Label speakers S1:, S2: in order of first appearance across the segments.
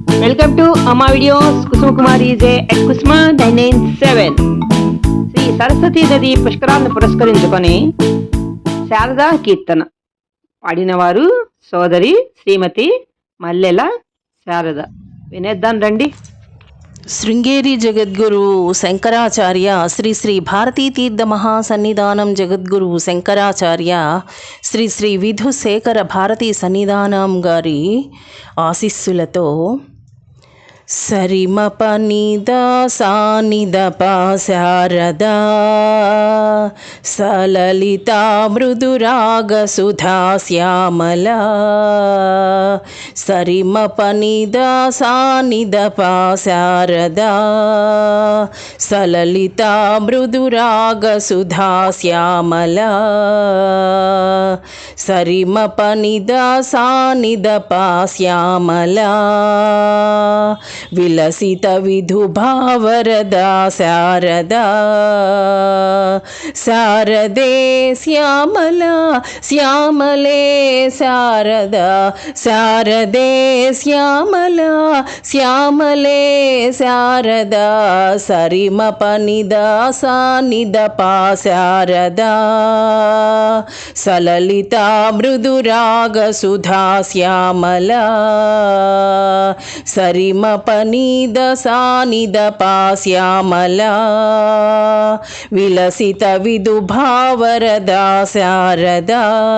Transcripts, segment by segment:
S1: Welcome to Amma videos Kusuma Kumari J at Kusuma nine nine seven Shri Saraswati నది పుష్కరాలను పురస్కరించుకొని శారదా కీర్తన పాడినవారు సోదరి శ్రీమతి మల్లెల శారద. వినేద్దాం రండి.
S2: శృంగేరి జగద్గురు శంకరాచార్య శ్రీ శ్రీ భారతీ తీర్థ మహాసన్నిధానం జగద్గురు శంకరాచార్య శ్రీ శ్రీ విధుశేఖర భారతీ సన్నిధానం గారి ఆశీస్సులతో సరిమ నిద సానిద శారదా సలలిత మృదురాగ సుధా శ్యామల సరిమ నిద సానిద శారదా సలలిత మృదురాగ సుధా శ్యామల సరిమ నిద సానిద శ్యామల విలసిత విధుభావరదా శారదా శారదే శ్యామల శ్యామలే శారద శారదే శ్యామల శ్యామలే శారద సరిమ నిద సానిద పా శారదా. సలలిత మృదురాగ సుధా శ్యామల సరిమప నీద సానిద పాశ్యామల. విలసిత విదుభావరదా శారదా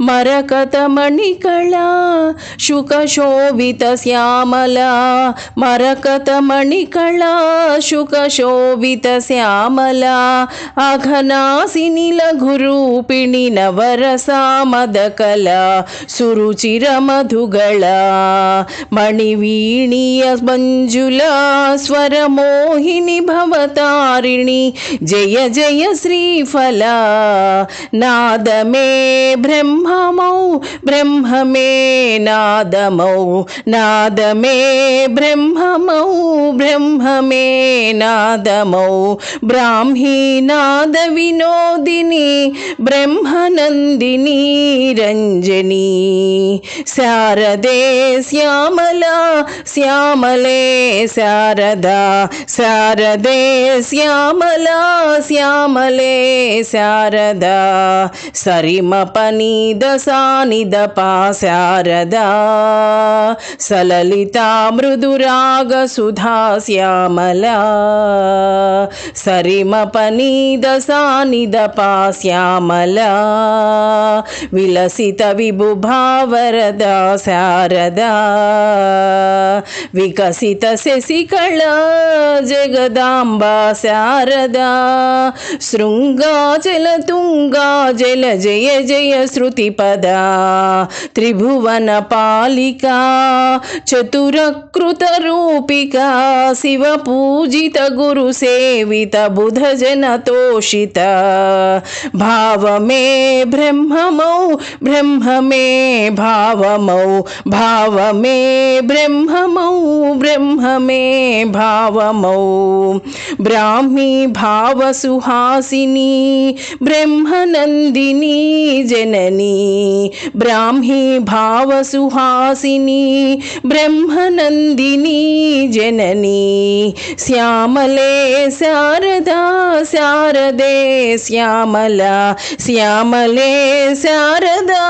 S2: మరకతమణికళా శుకశోభిత శ్యామలా. మరకతమణికళా శుకశోభిత శ్యామలా. అఘనాసిని లఘురూపిణి నవరసామదకల సురుచిర మధుగళ मणिवीणीय मंजुला स्वर मोहिनी भवतारिणी। जय जय श्रीफला। नाद मे ब्रह्ममौ ब्रह्म मे नादमौ नाद मे ब्रह्ममौ ब्रह्म मे नादमौ। ब्राह्मी नाद विनोदिनी ब्रह्मनन्दिनी रञ्जनी। शारदे श्याम శ్యామల శ్యామలే శారదా శారదే శ్యామల శ్యామలే శారదా. సరిమ నీద సానిద పా శారదా. సలలిత మృదురాగ సుధా శ్యామలా. सरिमपनीदसानिदपास्यामला विलसित विभुभावरदा शारदा विकसित शशिकला जगदाम्बा शारदा शृङ्गा जलतुङ्गा जल जय जय श्रुतिपदा त्रिभुवनपालिका चतुरकृतरूपिका शिवपूजितगुरुसे सेवित बुध जन तोषित। भाव मे ब्रह्ममौ ब्रह्म मे भावमौ भाव मे ब्रह्ममौ ब्रह्म मे भावमौ। ब्राह्मी भाव सुहासिनी ब्रह्मनंदिनी जननी। ब्राह्मी भाव सुहासिनी ब्रह्मनंदिनी जननी। श्यामले स శారదా శారదే శ్యామల శ్యామలే శారదా.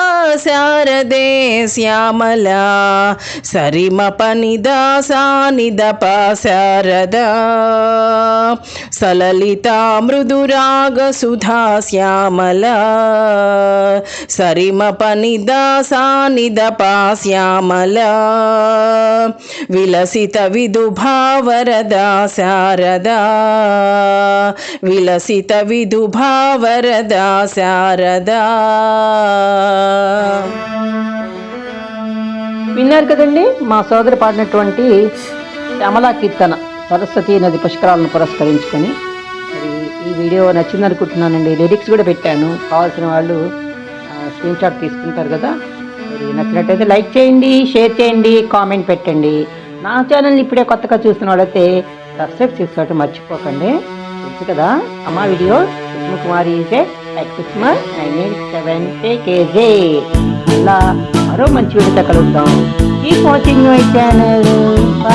S2: వరదే శ్యామల సరిమప నిదా సానిద ప సలలిత మృదురాగ సుధా శ్యామల సరిమప నిదా సానిద శ్యామల విలసిత విదుభావరదా శారదా. విలసిత విదుభావరదా శారదా.
S1: విన్నారు కదండి మా సోదరి పాడినటువంటి అమలా కీర్తన సరస్వతి నది పుష్కరాలను పురస్కరించుకొని. మరి ఈ వీడియో నచ్చింది అనుకుంటున్నానండి. లిరిక్స్ కూడా పెట్టాను. కావాల్సిన వాళ్ళు స్క్రీన్ షాట్ తీసుకుంటారు కదా. మరి నచ్చినట్టయితే లైక్ చేయండి షేర్ చేయండి కామెంట్ పెట్టండి. నా ఛానల్ ఇప్పుడే కొత్తగా చూసిన వాళ్ళైతే సబ్స్క్రైబ్ చేసుకోవటం మర్చిపోకండి. తెలుసు కదా Amma video. Kusuma Kumari Kusuma nine eight seven KJ మళ్ళా మరో మంచి వీడియోతో కలుగుతాం keep watching my channel bye